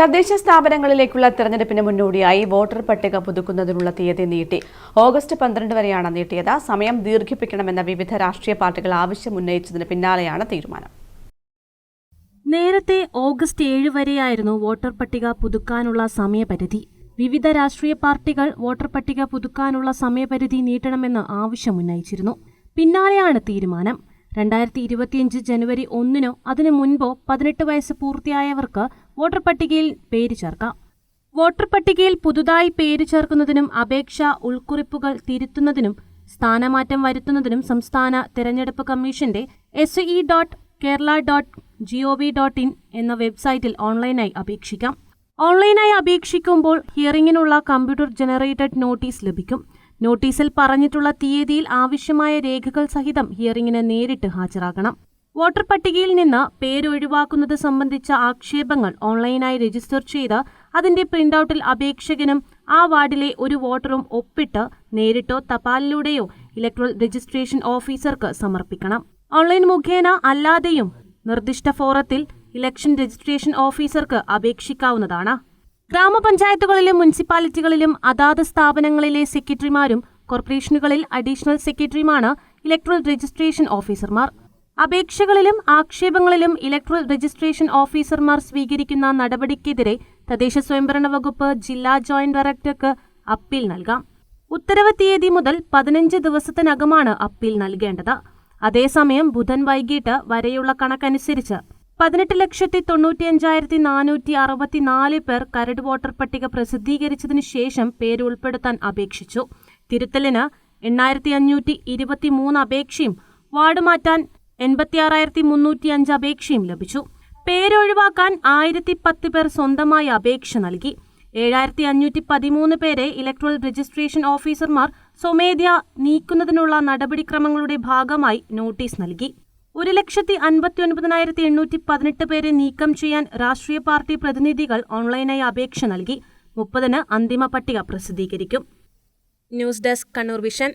തദ്ദേശ സ്ഥാപനങ്ങളിലേക്കുള്ള തെരഞ്ഞെടുപ്പിന് മുന്നോടിയായി വോട്ടർ പട്ടിക പുതുക്കുന്നതിനുള്ള തീയതി നീട്ടി. ഓഗസ്റ്റ് പന്ത്രണ്ട് വരെയാണ് നീട്ടിയത്. സമയം ദീർഘിപ്പിക്കണമെന്ന വിവിധ രാഷ്ട്രീയ പാർട്ടികൾ ആവശ്യം ഉന്നയിച്ചതിന് പിന്നാലെയാണ് തീരുമാനം. നേരത്തെ ഓഗസ്റ്റ് ഏഴ് വരെയായിരുന്നു വോട്ടർ പട്ടിക പുതുക്കാനുള്ള സമയപരിധി. വിവിധ രാഷ്ട്രീയ പാർട്ടികൾ വോട്ടർ പട്ടിക പുതുക്കാനുള്ള സമയപരിധി നീട്ടണമെന്ന് ആവശ്യമുന്നയിച്ചിരുന്നു പിന്നാലെയാണ് തീരുമാനം. രണ്ടായിരത്തി ഇരുപത്തിയഞ്ച് ജനുവരി ഒന്നിനോ അതിനു മുൻപോ പതിനെട്ട് വയസ്സ് പൂർത്തിയായവർക്ക് വോട്ടർ പട്ടികയിൽ പേര് ചേർക്കാം. വോട്ടർ പട്ടികയിൽ പുതുതായി പേര് ചേർക്കുന്നതിനും അപേക്ഷ ഉൾക്കുറിപ്പുകൾ തിരുത്തുന്നതിനും സ്ഥാനമാറ്റം വരുത്തുന്നതിനും സംസ്ഥാന തെരഞ്ഞെടുപ്പ് കമ്മീഷന്റെ S E dot Kerala dot G O V dot in എന്ന വെബ്സൈറ്റിൽ ഓൺലൈനായി അപേക്ഷിക്കാം. ഓൺലൈനായി അപേക്ഷിക്കുമ്പോൾ ഹിയറിംഗിനുള്ള കമ്പ്യൂട്ടർ ജനറേറ്റഡ് നോട്ടീസ് ലഭിക്കും. നോട്ടീസിൽ പറഞ്ഞിട്ടുള്ള തീയതിയിൽ ആവശ്യമായ രേഖകൾ സഹിതം ഹിയറിംഗിന് നേരിട്ട് ഹാജരാകണം വോട്ടർ പട്ടികയിൽ നിന്ന് പേര് ഒഴിവാക്കുന്നത് സംബന്ധിച്ച ആക്ഷേപങ്ങൾ ഓൺലൈനായി രജിസ്റ്റർ ചെയ്ത് അതിന്റെ പ്രിന്റൌട്ടിൽ അപേക്ഷകനും ആ വാർഡിലെ ഒരു വോട്ടറും ഒപ്പിട്ട് നേരിട്ടോ തപാലിലൂടെയോ ഇലക്ട്രൽ രജിസ്ട്രേഷൻ ഓഫീസർക്ക് സമർപ്പിക്കണം. ഓൺലൈൻ മുഖേന അല്ലാതെയും നിർദ്ദിഷ്ട ഫോറത്തിൽ ഇലക്ഷൻ രജിസ്ട്രേഷൻ ഓഫീസർക്ക് അപേക്ഷിക്കാവുന്നതാണ്. ഗ്രാമപഞ്ചായത്തുകളിലും മുനിസിപ്പാലിറ്റികളിലും അതാത് സ്ഥാപനങ്ങളിലെ സെക്രട്ടറിമാരും കോർപ്പറേഷനുകളിൽ അഡീഷണൽ സെക്രട്ടറിയുമാണ് ഇലക്ട്രൽ രജിസ്ട്രേഷൻ ഓഫീസർമാർ. അപേക്ഷകളിലും ആക്ഷേപങ്ങളിലും ഇലക്ട്രൽ രജിസ്ട്രേഷൻ ഓഫീസർമാർ സ്വീകരിക്കുന്ന നടപടിക്കെതിരെ തദ്ദേശ സ്വയംഭരണ വകുപ്പ് ജില്ലാ ജോയിന്റ് ഡയറക്ടർക്ക് അപ്പീൽ നൽകാം. ഉത്തരവ് തീയതി മുതൽ പതിനഞ്ച് ദിവസത്തിനകമാണ് അപ്പീൽ നൽകേണ്ടത്. അതേസമയം ബുധൻ വൈകിട്ട് വരെയുള്ള കണക്കനുസരിച്ച് പതിനെട്ട് ലക്ഷത്തി തൊണ്ണൂറ്റിയഞ്ചായിരത്തി നാനൂറ്റി അറുപത്തിനാല് പേർ കരട് വോട്ടർ പട്ടിക പ്രസിദ്ധീകരിച്ചതിനു ശേഷം പേര് ഉൾപ്പെടുത്താൻ അപേക്ഷിച്ചു. തിരുത്തലിന് എണ്ണായിരത്തി അഞ്ഞൂറ്റി ഇരുപത്തിമൂന്ന് അപേക്ഷയും വാർഡ് മാറ്റാൻ എൺപത്തിയാറായിരത്തി മുന്നൂറ്റി അഞ്ച് അപേക്ഷയും ലഭിച്ചു. പേരൊഴിവാക്കാൻ ആയിരത്തി പത്ത് പേർ സ്വന്തമായി അപേക്ഷ നൽകി. ഏഴായിരത്തി അഞ്ഞൂറ്റി പതിമൂന്ന് പേരെ ഇലക്ട്രൽ രജിസ്ട്രേഷൻ ഓഫീസർമാർ സ്വമേധ്യ നീക്കുന്നതിനുള്ള നടപടിക്രമങ്ങളുടെ ഭാഗമായി നോട്ടീസ് നൽകി. ഒരു ലക്ഷത്തി അൻപത്തി ഒൻപതിനായിരത്തി എണ്ണൂറ്റി പതിനെട്ട് പേരെ നീക്കം ചെയ്യാൻ രാഷ്ട്രീയ പാർട്ടി പ്രതിനിധികൾ ഓൺലൈനായി അപേക്ഷ നൽകി. മുപ്പതിന് അന്തിമ പട്ടിക പ്രസിദ്ധീകരിക്കും. News desk Kannur vision.